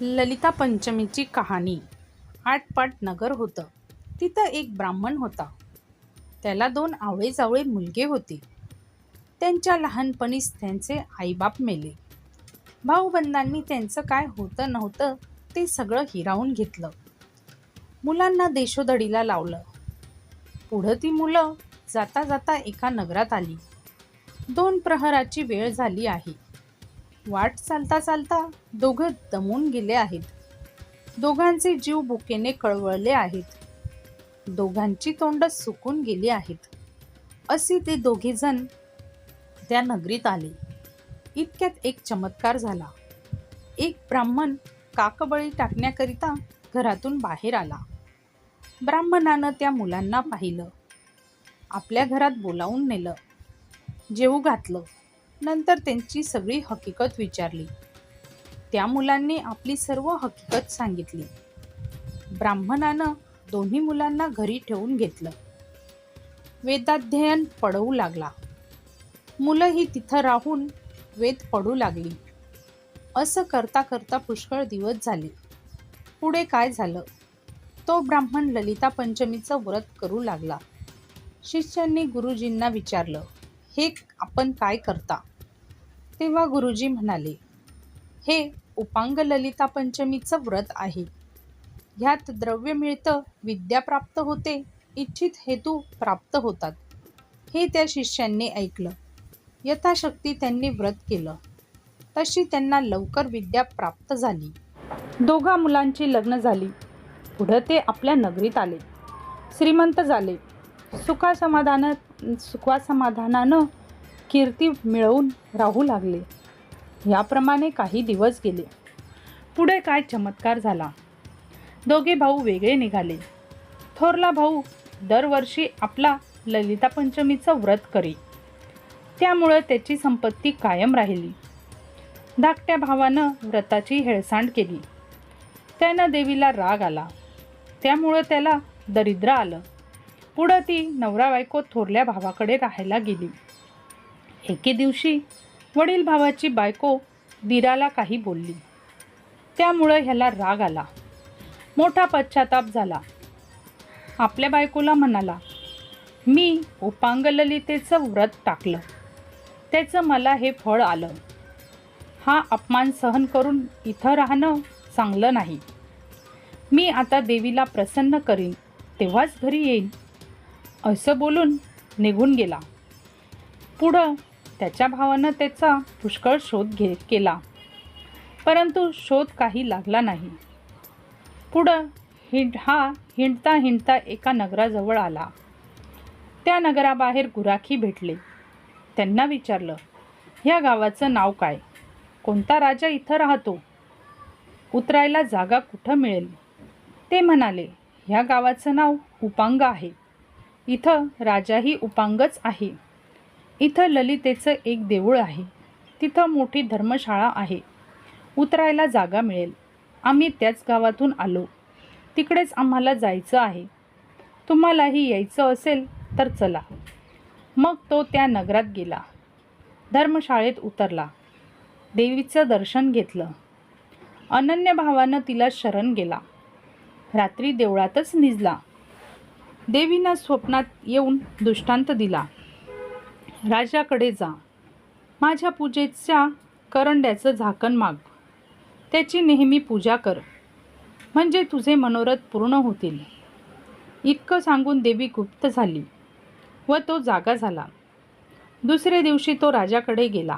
ललिता पंचमीची कहाणी. आटपाट नगर होतं. तिथं एक ब्राह्मण होता. त्याला दोन आवळे मुलगे होते. त्यांच्या लहानपणीच त्यांचे आईबाप मेले. भाऊबंधांनी त्यांचं काय होतं नव्हतं ते सगळं हिरावून घेतलं. मुलांना देशोधडीला लावलं. पुढं ती मुलं जाता जाता एका नगरात आली. दोन प्रहराची वेळ झाली आहे. वाट चालता चालता दोघं दमून गेले आहेत. दोघांचे जीव भुकेने कळवळले आहेत. दोघांची तोंड सुकून गेली आहेत. असे ते दोघेजण त्या नगरीत आले. इतक्यात एक चमत्कार झाला. एक ब्राह्मण काकबळी टाकण्याकरिता घरातून बाहेर आला. ब्राह्मणानं त्या मुलांना पाहिलं. आपल्या घरात बोलावून नेलं. जेवू घातलं. नंतर त्यांची सगळी हकीकत विचारली. त्या मुलांनी आपली सर्व हकीकत सांगितली. ब्राह्मणानं दोन्ही मुलांना घरी ठेवून घेतलं. वेदाध्ययन पडवू लागला. मुलंही तिथं राहून वेद पडू लागली. असं करता करता पुष्कळ दिवस झाले. पुढे काय झालं? तो ब्राह्मण ललिता पंचमीचं व्रत करू लागला. शिष्यांनी गुरुजींना विचारलं हे आपण काय करता? तेव्हा गुरुजी म्हणाले हे उपांग ललिता पंचमीचं व्रत आहे. ह्यात द्रव्य मिळतं विद्या प्राप्त होते इच्छित हेतू प्राप्त होतात. हे त्या शिष्यांनी ऐकलं. यथाशक्ती त्यांनी व्रत केलं. तशी त्यांना लवकर विद्या प्राप्त झाली. दोघा मुलांची लग्न झाली. पुढं ते आपल्या नगरीत आले. श्रीमंत झाले. सुखासमाधानात सुखासमाधानानं कीर्ती मिळवून राहू लागले. याप्रमाणे काही दिवस गेले. पुढे काय चमत्कार झाला? दोघे भाऊ वेगळे निघाले. थोरला भाऊ दरवर्षी आपला ललिता पंचमीचं व्रत करी. त्यामुळं त्याची संपत्ती कायम राहिली. धाकट्या भावानं व्रताची हेळसांड केली. त्यानं देवीला राग आला. त्यामुळं त्याला दरिद्र आलं. पुढं ती नवरा बायको थोरल्या भावाकडे राहायला गेली. एके दिवशी वडील भावाची बायको दिराला काही बोलली. त्यामुळं ह्याला राग आला. मोठा पश्चाताप झाला. आपल्या बायकोला म्हणाला मी उपांगललितेचं व्रत टाकलं. त्याचं मला हे फळ आलं. हा अपमान सहन करून इथं राहणं चांगलं नाही. मी आता देवीला प्रसन्न करीन. तेव्हाच घरी येईन. असं बोलून निघून गेला. पुढं त्याच्या भावानं त्याचा पुष्कळ शोध घे केला. परंतु शोध काही लागला नाही. पुढं हिंड हा हिंडता हिंडता एका नगराजवळ आला. त्या नगराबाहेर गुराखी भेटले. त्यांना विचारलं ह्या गावाचं नाव काय? कोणता राजा इथं राहतो? उतरायला जागा कुठं मिळेल? ते म्हणाले ह्या गावाचं नाव उपांग आहे. इथं राजाही उपांगच आहे. इथं ललितेचं एक देऊळ आहे. तिथं मोठी धर्मशाळा आहे. उतरायला जागा मिळेल. आम्ही त्याच गावातून आलो. तिकडेच आम्हाला जायचं आहे. तुम्हालाही यायचं असेल तर चला. मग तो त्या नगरात गेला. धर्मशाळेत उतरला. देवीचं दर्शन घेतलं. अनन्य भावानं तिला शरण गेला. रात्री देवळातच निजला. देवीनं स्वप्नात येऊन दृष्टांत दिला. राजाकडे जा. माझ्या पूजेच्या करंड्याचं झाकण माग. त्याची नेहमी पूजा कर. म्हणजे तुझे मनोरथ पूर्ण होतील. इतकं सांगून देवी गुप्त झाली व तो जागा झाला. दुसऱ्या दिवशी तो राजाकडे गेला.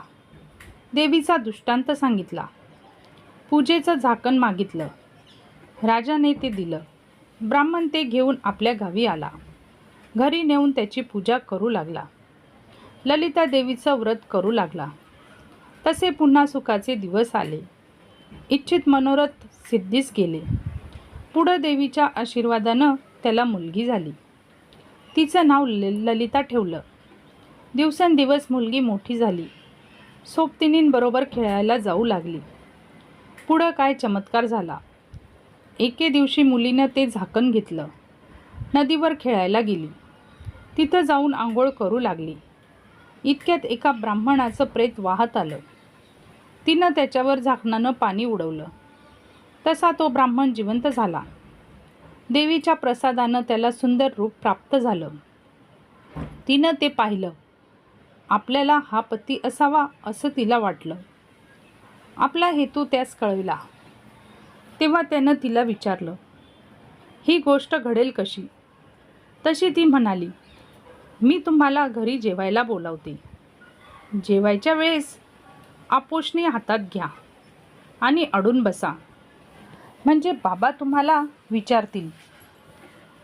देवीचा दृष्टांत सांगितला. पूजेचं झाकण मागितलं. राजाने ते दिलं. ब्राह्मण ते घेऊन आपल्या गावी आला. घरी नेऊन त्याची पूजा करू लागला. ललिता देवीचं व्रत करू लागला. तसे पुन्हा सुखाचे दिवस आले. इच्छित मनोरथ सिद्धीस गेले. पुढं देवीच्या आशीर्वादानं त्याला मुलगी झाली. तिचं नाव ल ललिता ठेवलं. दिवसेंदिवस मुलगी मोठी झाली. सोबतिनींबरोबर खेळायला जाऊ लागली. पुढं काय चमत्कार झाला? एके दिवशी मुलीनं ते झाकण घेतलं. नदीवर खेळायला गेली. तिथं जाऊन आंघोळ करू लागली. इतक्यात एका ब्राह्मणाचं प्रेत वाहत आलं. तिनं त्याच्यावर झाकणानं पाणी उडवलं. तसा तो ब्राह्मण जिवंत झाला. देवीच्या प्रसादानं त्याला सुंदर रूप प्राप्त झालं. तिनं ते पाहिलं. आपल्याला हा पती असावा असं तिला वाटलं. आपला हेतू त्यास कळविला. तेव्हा त्यानं तिला विचारलं ही गोष्ट घडेल कशी? तशी ती म्हणाली मी तुम्हाला घरी जेवायला बोलावते. जेवायच्या वेळेस आपोषणी हातात घ्या आणि अडून बसा. म्हणजे बाबा तुम्हाला विचारतील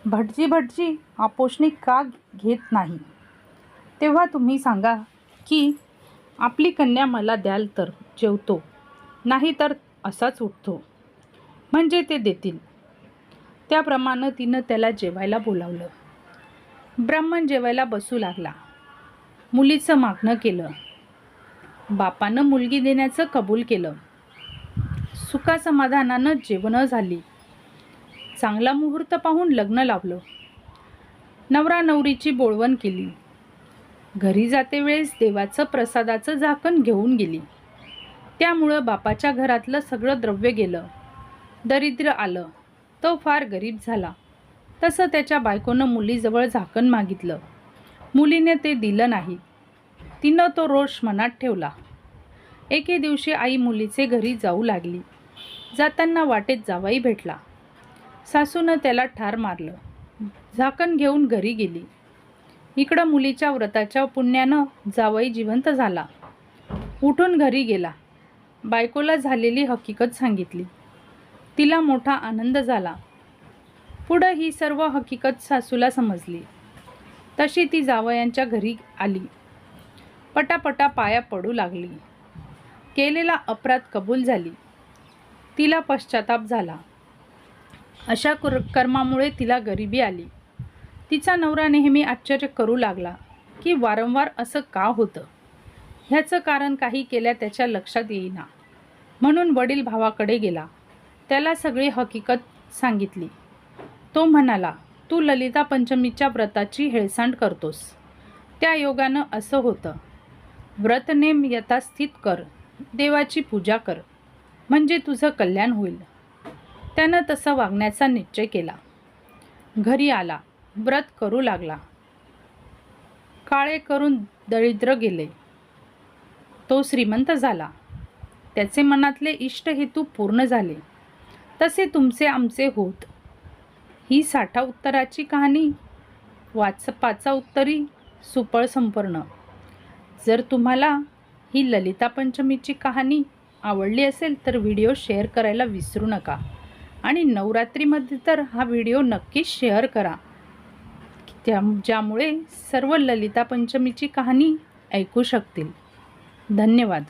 भटजी भटजी आपोषणी का घेत नाही? तेव्हा तुम्ही सांगा की आपली कन्या मला द्याल तर जेवतो नाही तर असाच उठतो. म्हणजे ते देतील. त्याप्रमाणे तिनं त्याला जेवायला बोलावलं. ब्राह्मण जेवायला बसू लागला. मुलीचं मागणं केलं. बापानं मुलगी देण्याचं कबूल केलं. सुखासमाधानानं जेवणं झाली. चांगला मुहूर्त पाहून लग्न लावलं नवरा नवरीची बोळवण केली. घरी जाते वेळेस देवाचं प्रसादाचं झाकण घेऊन गेली. त्यामुळं बापाच्या घरातलं सगळं द्रव्य गेलं. दरिद्र आलं. तो फार गरीब झाला. तसं त्याच्या बायकोनं मुलीजवळ झाकण मागितलं. मुलीने ते दिलं नाही. तिनं तो रोष मनात ठेवला. एके दिवशी आई मुलीचे घरी जाऊ लागली. जाताना वाटेत जावाई भेटला. सासूनं त्याला ठार मारलं. झाकण घेऊन घरी गेली. इकडं मुलीच्या व्रताच्या पुण्यानं जावई जिवंत झाला. उठून घरी गेला. बायकोला झालेली हकीकत सांगितली. तिला मोठा आनंद झाला. पुढं ही सर्व हकीकत सासूला समजली. तशी ती जावयांच्या घरी आली. पटापटा पाया पडू लागली. केलेला अपराध कबूल झाली. तिला पश्चाताप झाला. अशा कुर कर्मामुळे तिला गरिबी आली. तिचा नवरा नेहमी आश्चर्य करू लागला की वारंवार असं का होतं? ह्याचं कारण काही केल्या त्याच्या लक्षात येईना. म्हणून वडील भावाकडे गेला. त्याला सगळी हकीकत सांगितली. तो म्हणाला तू ललिता पंचमीच्या व्रताची हेळसांड करतोस. त्या योगानं असं होतं. व्रतनेम यथास्थित कर. देवाची पूजा कर. म्हणजे तुझं कल्याण होईल. त्यानं तसं वागण्याचा निश्चय केला. घरी आला. व्रत करू लागला. काळे करून दरिद्र गेले. तो श्रीमंत झाला. त्याचे मनातले इष्ट हेतू पूर्ण झाले. तसे तुमचे आमचे होत. ही साठा उत्तराची कहाणी वाच पाचा उत्तरी सुपळ संपर्ण. जर तुम्हाला ही ललिता पंचमीची कहाणी आवडली असेल तर व्हिडिओ शेअर करायला विसरू नका. आणि नवरात्रीमध्ये तर हा व्हिडिओ नक्कीच शेअर करा. त्या ज्यामुळे सर्व ललिता पंचमीची कहाणी ऐकू शकतील. धन्यवाद.